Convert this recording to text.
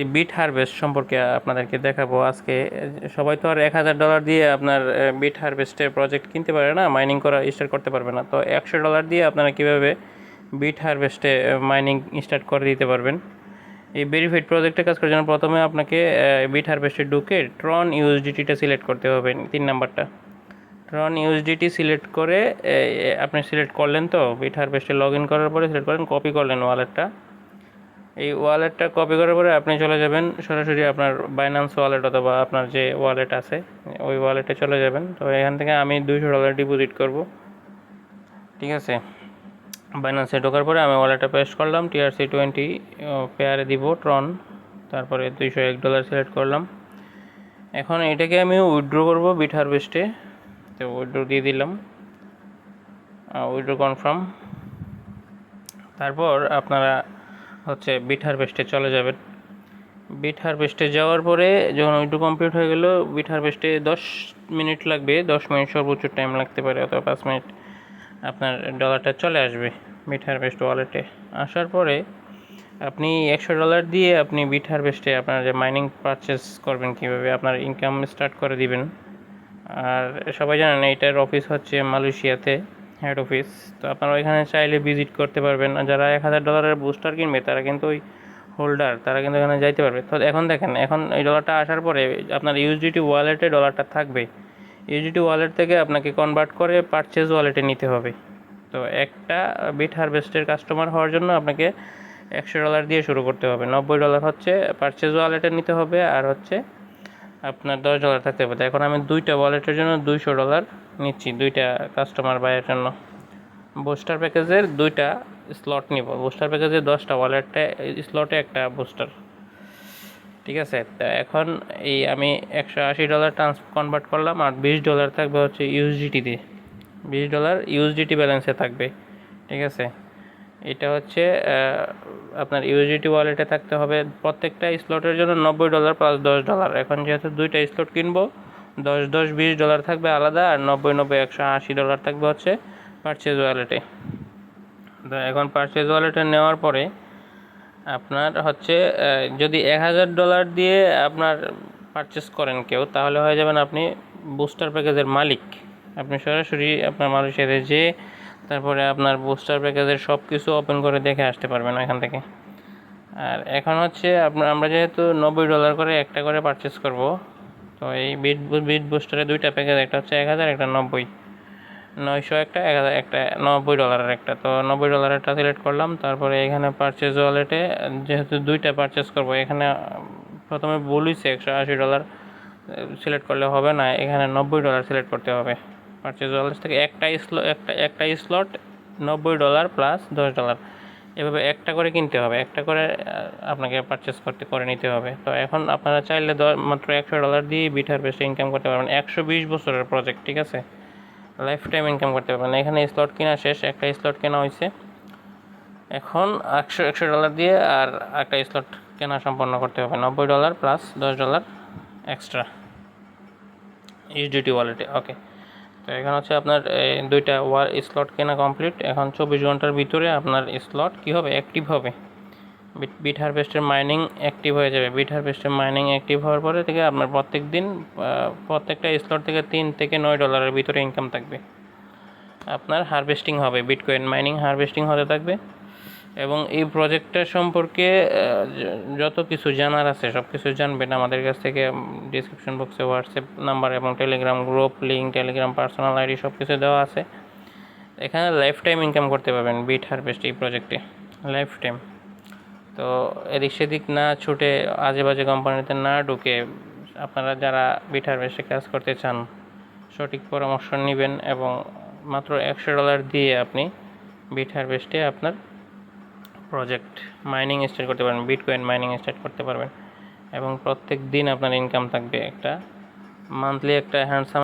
এই bit harvest সম্পর্কে আপনাদেরকে দেখাবো। আজকে সবাই তো আর এক হাজার ডলার দিয়ে আপনার বিট হারভেস্টের প্রজেক্ট কিনতে পারে না, মাইনিং করা স্টার্ট করতে পারবে না। তো একশো ডলার দিয়ে আপনারা কীভাবে বিট হারভেস্টে মাইনিং স্টার্ট করে দিতে পারবেন? এই ভেরিফাইড প্রজেক্টে কাজ করার জন্য প্রথমে আপনাকে বিট হারভেস্টে ঢুকে ট্রন ইউএসডিটিটা সিলেক্ট করতে হবে, তিন নাম্বারটা। ট্রন ইউএসডিটি সিলেক্ট করে আপনি সিলেক্ট করলেন তো, বিট হারভেস্টে লগ ইন করার পরে সিলেক্ট করেন কপি করলেন ওয়ালেটটা এই ওয়ালেটটা কপি করার পরে আপনি চলে যাবেন, সরাসরি আপনার বাইন্যান্স ওয়ালেট অথবা আপনার যে ওয়ালেট আছে, ওই ওয়ালেটে চলে যাবেন। তো এখান থেকে আমি দুইশো ডলার ডিপোজিট করব। ঠিক আছে? বাইন্যান্সে ঢোকার পরে আমি ওয়ালেটটা পেস্ট করলাম টিআরসি টোয়েন্টি পেয়ারে দিব ট্রন তারপরে দুইশো এক ডলার সিলেক্ট করলাম। এখন এটাকে আমি উইথড্র করব বিট হারভেস্টে তো উইথড্র দিয়ে দিলাম। উইথড্র কনফার্ম তারপর আপনারা হচ্ছে বিট হারভেস্টে চলে যাবেন। বিট হারভেস্টে যাওয়ার পরে যখন ওইটু কমপ্লিট হয়ে গেল বিট হারভেস্টে দশ মিনিট লাগবে, দশ মিনিট সর্বোচ্চ টাইম লাগতে পারে, অথবা পাঁচ মিনিট আপনার ডলারটা চলে আসবে বিট হারভেস্ট ওয়ালেটে আসার পরে আপনি একশো ডলার দিয়ে আপনি বিট হারভেস্টে আপনার যে মাইনিং পারচেস করবেন কীভাবে, আপনার ইনকাম স্টার্ট করে দিবেন। আর সবাই জানেন এইটার অফিস হচ্ছে মালয়েশিয়াতে। হেড অফিস তো আপনারা ওইখানে চাইলে ভিজিট করতে পারবেন। যারা এক হাজার ডলারের বুস্টার কিনবে, তারা কিন্তু ওই হোল্ডার তারা কিন্তু এখানে যাইতে পারবে। তো এখন দেখেন, এখন এই ডলারটা আসার পরে আপনার ইউএসডিটি ওয়ালেটে ডলারটা থাকবে। ইউএসডিটি ওয়ালেট থেকে আপনাকে কনভার্ট করে পারচেজ ওয়ালেটে নিতে হবে। তো একটা বিট হারভেস্টের কাস্টমার হওয়ার জন্য আপনাকে একশো ডলার দিয়ে শুরু করতে হবে। নব্বই ডলার হচ্ছে পারচেজ ওয়ালেটে নিতে হবে, আর হচ্ছে আপনার দশ ডলার থাকতে পারে। এখন আমি দুইটা ওয়ালেটের জন্য দুইশো ডলার নিচ্ছি, দুইটা কাস্টমার বাইয়ের জন্য। বুস্টার প্যাকেজের দুইটা স্লট নিব। বুস্টার প্যাকেজে দশটা ওয়ালেটটা স্লটে একটা বুস্টার ঠিক আছে? তো এখন এই আমি একশো আশি ডলার ট্রান্স কনভার্ট করলাম আর বিশ ডলার থাকবে হচ্ছে ইউএসডিটিতে বিশ ডলার ইউএসডিটি ব্যালেন্সে থাকবে। ঠিক আছে? এটা হচ্ছে আপনার ইউজিটি ওয়ালেটে থাকতে হবে। প্রত্যেকটা স্লটের জন্য নব্বই ডলার প্লাস দশ ডলার এখন যেহেতু দুইটা স্লট কিনবো, দশ দশ, বিশ ডলার থাকবে আলাদা আর নব্বই নব্বই, একশো, আশি ডলার থাকবে হচ্ছে পারচেজ ওয়ালেটে তো এখন পারচেজ ওয়ালেটে নেওয়ার পরে আপনার হচ্ছে যদি এক হাজার ডলার দিয়ে আপনার পারচেস করেন কেউ, তাহলে হয়ে যাবেন আপনি বুস্টার প্যাকেজের মালিক। আপনি সরাসরি আপনার মালয়েশিয়াতে যে তারপরে আপনার বুস্টার প্যাকেজের সব কিছু ওপেন করে দেখে আসতে পারবেন এখান থেকে। আর এখন হচ্ছে আপনার আমরা যেহেতু নব্বই ডলার করে একটা করে পারচেস করব, তো এই বিট বিট বুস্টারে দুইটা প্যাকেজ একটা হচ্ছে এক হাজার, একটা নব্বই। নয়শো একটা, এক হাজার, একটা, নব্বই ডলারের একটা। তো নব্বই ডলারেরটা সিলেক্ট করলাম, তারপরে এখানে পারচেজ ওয়ালেটে যেহেতু দুইটা পারচেস করব, এখানে প্রথমে বলিছে একশো আশি ডলার সিলেক্ট করলে হবে না, এখানে নব্বই ডলার সিলেক্ট করতে হবে। পারচেজ ওয়ালেট থেকে একটা স্লট একটা একটা স্লট নব্বই ডলার প্লাস দশ ডলার এভাবে একটা করে কিনতে হবে, একটা করে আপনাকে পারচেস করতে, করে নিতে হবে। তো এখন আপনারা চাইলে মাত্র একশো ডলার দিয়ে বিটার বেশি ইনকাম করতে পারবেন। একশো বিশ বছরের প্রজেক্ট ঠিক আছে? লাইফ টাইম ইনকাম করতে পারবেন। এখানে স্লট কেনা শেষ, একটা স্লট কেনা হয়েছে। এখন একশো একশো ডলার দিয়ে আর একটা স্লট কেনা সম্পন্ন করতে হবে। নব্বই ডলার প্লাস দশ ডলার এক্সট্রা এইচডিটি ওয়ালেটে ওকে এখানে হচ্ছে আপনার দুইটা ওয়ার স্লট কেনা কমপ্লিট। এখন চব্বিশ ঘণ্টার ভিতরে আপনার স্লট কী হবে? অ্যাক্টিভ হবে। বিট হারভেস্টের মাইনিং অ্যাক্টিভ হয়ে যাবে। বিট হারভেস্টের মাইনিং অ্যাক্টিভ হওয়ার পরে থেকে আপনার প্রত্যেক দিন প্রত্যেকটা স্লট থেকে তিন থেকে নয় ডলারের ভিতরে ইনকাম থাকবে। আপনার হারভেস্টিং হবে। বিটকয়েন মাইনিং হারভেস্টিং হতে থাকবে। এবং এই প্রজেক্টটা সম্পর্কে যত কিছু জানার আছে সব কিছু জানবেন আমাদের কাছ থেকে ডিসক্রিপশন বক্সে হোয়াটসঅ্যাপ নাম্বার এবং Telegram group link Telegram personal ID সব কিছু দেওয়া আছে। এখানে লাইফ টাইম ইনকাম করতে পারবেন বিট হারভেস্ট এই প্রজেক্টে লাইফ টাইম তো এদিক সেদিক না ছুটে আজে বাজে কোম্পানিতে না ঢুকে, আপনারা যারা বিট হারভেস্টে কাজ করতে চান, সঠিক পরামর্শ নেবেন এবং মাত্র একশো ডলার দিয়ে আপনি বিট হারভেস্টে আপনার প্রজেক্ট মাইনিং স্টার্ট করতে পারবেন বিটকয়েন মাইনিং স্টার্ট করতে পারবেন এবং প্রত্যেক দিন আপনার ইনকাম থাকবে একটা মান্থলি একটা হ্যান্ডসাম